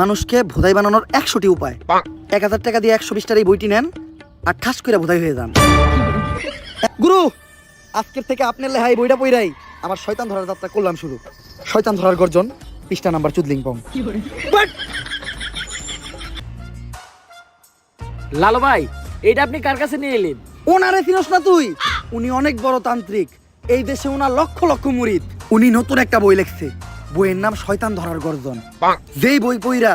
মানুষকে ভোদাই বানানোর একশোটি উপায়। এক হাজার টাকা দিয়ে একশো বিশটার এই বইটি নেন আর ঠাস করে ভোদাই হয়ে যান। গুরু আজকের থেকে আপনার লেহাই বইটা পইরাই আমার শয়তান ধরার যাত্রা করলাম শুরু। শয়তান ধরার গর্জন পৃষ্ঠা নাম্বার চুদলিং পং লালু ভাই এইটা আপনি কার কাছে নিয়ে এলেন? ওনারে চিনস না তুই? উনি অনেক বড় তান্ত্রিক। এই দেশে ওনার লক্ষ লক্ষ মুরিদ। উনি নতুন একটা বই লিখছে। বইয়ের নাম শয়তান ধরার গর্জন। যেই বই পইরা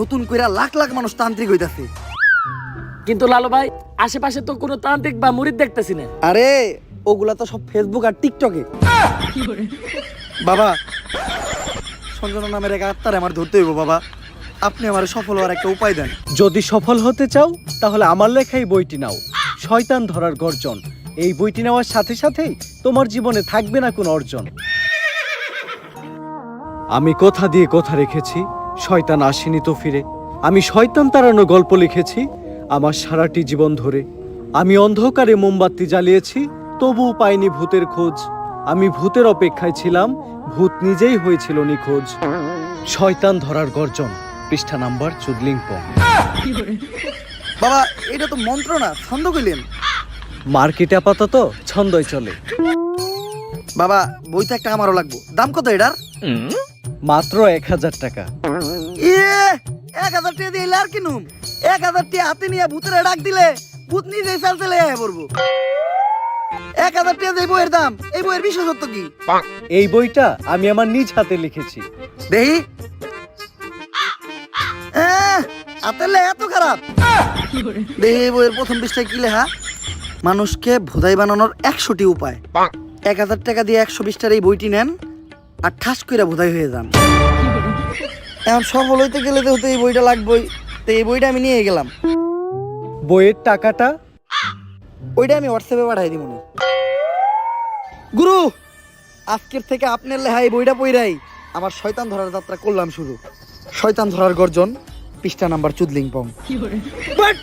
নতুন কইরা লাখ লাখ মানুষ তান্ত্রিক হইতাছে। কিন্তু লালু ভাই আশেপাশে তো কোনো তান্ত্রিক বা মুরিদ দেখতেছি না। আরে ওগুলা তো সব ফেসবুক আর টিকটকে বাবা সঞ্জনা নামের এক আত্মারে আমার ধরতে হইব বাবা। আপনি আমার সফল হওয়ার একটা উপায় দেন। যদি সফল হতে চাও তাহলে আমার লেখাই বইটি নাও শয়তান ধরার গর্জন। এই বইটি নেওয়ার সাথে সাথেই তোমার জীবনে থাকবে না কোনো অর্জন। আমি কথা দিয়ে কথা রেখেছি শয়তান আসেনি তো ফিরে। আমি শয়তান তাড়ানো গল্প লিখেছি আমার সারাটি জীবন ধরে। আমি অন্ধকারে মোমবাতি জ্বালিয়েছি তবুও পাইনি ভূতের খোঁজ। আমি ভূতের অপেক্ষায় ছিলাম ভূত নিজেই হয়েছিল নিখোঁজ। শয়তান ধরার গর্জন পৃষ্ঠা নাম্বার চুদলিং বাবা এটা তো মন্ত্র না ছন্দ কইলেন। মার্কেটে আপাতত ছন্দই চলে। বাবা বইটা একটা আমারও লাগবো। দাম কত এটার? মাত্র এক হাজার টাকা। ইয়ে এক হাজার টাকা দিয়ে আর কিনুম এক হাজার টাকা হাতে নিয়ে ভূতের ডাক দিলে ভূত নিজেই চাল চলে পড়ব। এক হাজার টাকা দিয়ে বইয়ের দাম এই বইয়ের বিশেষত্ব কি? এই বইটা আমি আমার নিজ হাতে লিখেছি। দেহি হাতের লেখা এত খারাপ। দেহি এই বইয়ের প্রথম পৃষ্ঠায় কি লেখা? মানুষকে ভোদাই বানানোর একশোটি উপায়। এক হাজার টাকা দিয়ে একশো বিশটার এই বইটি নেন আর ঠাস করে ভোদাই হয়ে যান। এখন সফল হইতে গেলে তো এই বইটা লাগবেই। তো এই বইটা আমি নিয়ে গেলাম। বইয়ের টাকাটা ওইটা আমি হোয়াটসঅ্যাপে পাঠাই দিব গুরু আজকের থেকে আপনার লেহা এই বইটা পইরাই। আমার শয়তান ধরার যাত্রা করলাম শুরু। শয়তান ধরার গর্জন পৃষ্ঠা নাম্বার চুদলিং পং বাট